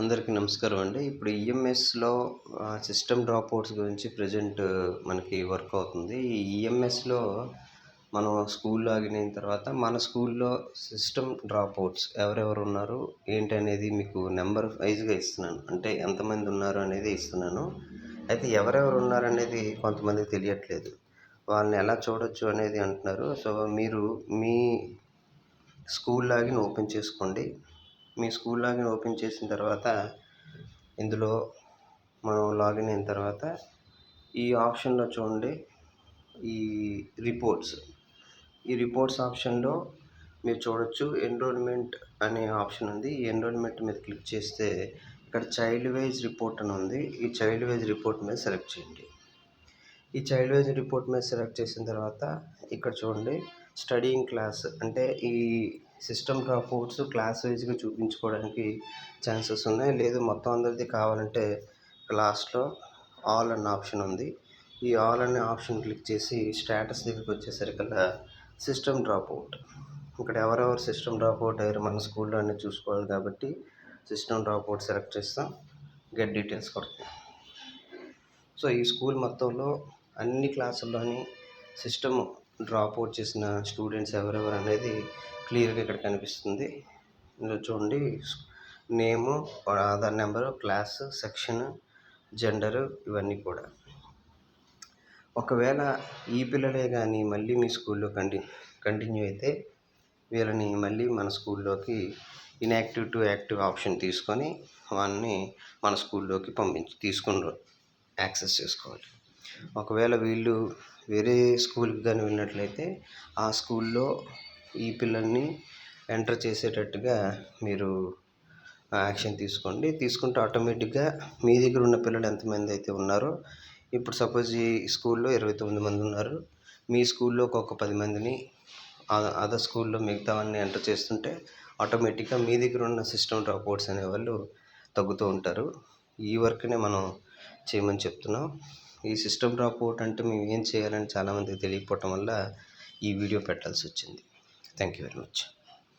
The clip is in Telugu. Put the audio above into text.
అందరికీ నమస్కారం అండి. ఇప్పుడు ఈఎంఎస్లో సిస్టమ్ డ్రాప్ అవుట్స్ గురించి ప్రజెంట్ మనకి వర్క్ అవుతుంది. ఈ ఈఎంఎస్లో మనం స్కూల్ లాగిన్ అయిన తర్వాత మన స్కూల్లో సిస్టమ్ డ్రాప్ అవుట్స్ ఎవరెవరు ఉన్నారు? ఏంటి అనేది మీకు నెంబర్ వైజ్గా ఇస్తున్నాను. అంటే ఎంతమంది ఉన్నారు అనేది ఇస్తున్నాను. అయితే ఎవరెవరు ఉన్నారు అనేది కొంతమందికి తెలియట్లేదు. వాళ్ళని ఎలా చూడొచ్చు అనేది అంటున్నారు. సో మీరు మీ స్కూల్ లాగిన్ ఓపెన్ చేసుకోండి. మీ స్కూల్ లాగిన్ ఓపెన్ చేసిన తర్వాత ఇందులో మనం లాగిన్ అయిన తర్వాత ఈ ఆప్షన్లో చూడండి. ఈ రిపోర్ట్స్. ఈ రిపోర్ట్స్ ఆప్షన్లో మీరు చూడొచ్చు ఎన్రోల్మెంట్ అనే ఆప్షన్ ఉంది. ఈ ఎన్రోల్మెంట్ మీద క్లిక్ చేస్తే ఇక్కడ చైల్డ్ వైజ్ రిపోర్ట్ అని ఉంది. ఈ చైల్డ్ వైజ్ రిపోర్ట్ మీద సెలెక్ట్ చేయండి. ఈ చైల్డ్ వైజ్ రిపోర్ట్ మీద సెలెక్ట్ చేసిన తర్వాత ఇక్కడ చూడండి. స్టడీయింగ్ క్లాస్ అంటే ఈ సిస్టమ్ డ్రాప్అవుట్స్ క్లాస్ వైజ్గా చూపించుకోవడానికి ఛాన్సెస్ ఉన్నాయి. లేదు మొత్తం అందరిది కావాలంటే లాస్ట్లో ఆల్ అన్న ఆప్షన్ ఉంది. ఈ ఆల్ అనే ఆప్షన్ క్లిక్ చేసి స్టేటస్ దగ్గరికి వచ్చేసరికల్లా సిస్టమ్ డ్రాప్అవుట్ ఇక్కడ ఎవరెవరు సిస్టమ్ డ్రాప్అవుట్ అయ్యారు మన స్కూల్లో అన్నీ చూసుకోవాలి కాబట్టి సిస్టమ్ డ్రాప్అవుట్ సెలెక్ట్ చేస్తాం. గెట్ డీటెయిల్స్ కొడతాం. సో ఈ స్కూల్ మొత్తంలో అన్ని క్లాసుల్లోని సిస్టమ్ డ్రాప్ అవుట్ చేసిన స్టూడెంట్స్ ఎవరెవరు అనేది క్లియర్గా ఇక్కడ కనిపిస్తుంది. ఇందులో చూడండి name Aadhaar number class section gender ఇవన్నీ కూడా. ఒకవేళ ఈ పిల్లలే కానీ మళ్ళీ మీ స్కూల్లో కంటి కంటిన్యూ అయితే వీళ్ళని మళ్ళీ మన స్కూల్లోకి ఇన్యాక్టివ్ టు యాక్టివ్ ఆప్షన్ తీసుకొని వాడిని మన స్కూల్లోకి పంపించి తీసుకుని యాక్సెస్ చేసుకోవాలి. ఒకవేళ వీళ్ళు వేరే స్కూల్కి కానీ వెళ్ళినట్లయితే ఆ స్కూల్లో ఈ పిల్లల్ని ఎంటర్ చేసేటట్టుగా మీరు యాక్షన్ తీసుకోండి. తీసుకుంటే ఆటోమేటిక్గా మీ దగ్గర ఉన్న పిల్లలు ఎంతమంది అయితే ఉన్నారో ఇప్పుడు సపోజ్ ఈ స్కూల్లో ఇరవై తొమ్మిది మంది ఉన్నారు. మీ స్కూల్లో ఒక పది మందిని అదర్ స్కూల్లో మిగతావన్నీ ఎంటర్ చేస్తుంటే ఆటోమేటిక్గా మీ దగ్గర ఉన్న సిస్టమ్ డ్రాప్అవుట్స్ అనేవాళ్ళు తగ్గుతూ ఉంటారు. ఈ వర్క్నే మనం చేయమని చెప్తున్నాం. ఈ సిస్టమ్ డ్రాప్ అవుట్ అంటే మేము ఏం చేయాలని చాలామందికి తెలియకపోవటం వల్ల ఈ వీడియో పెట్టాల్సి వచ్చింది. Thank you very much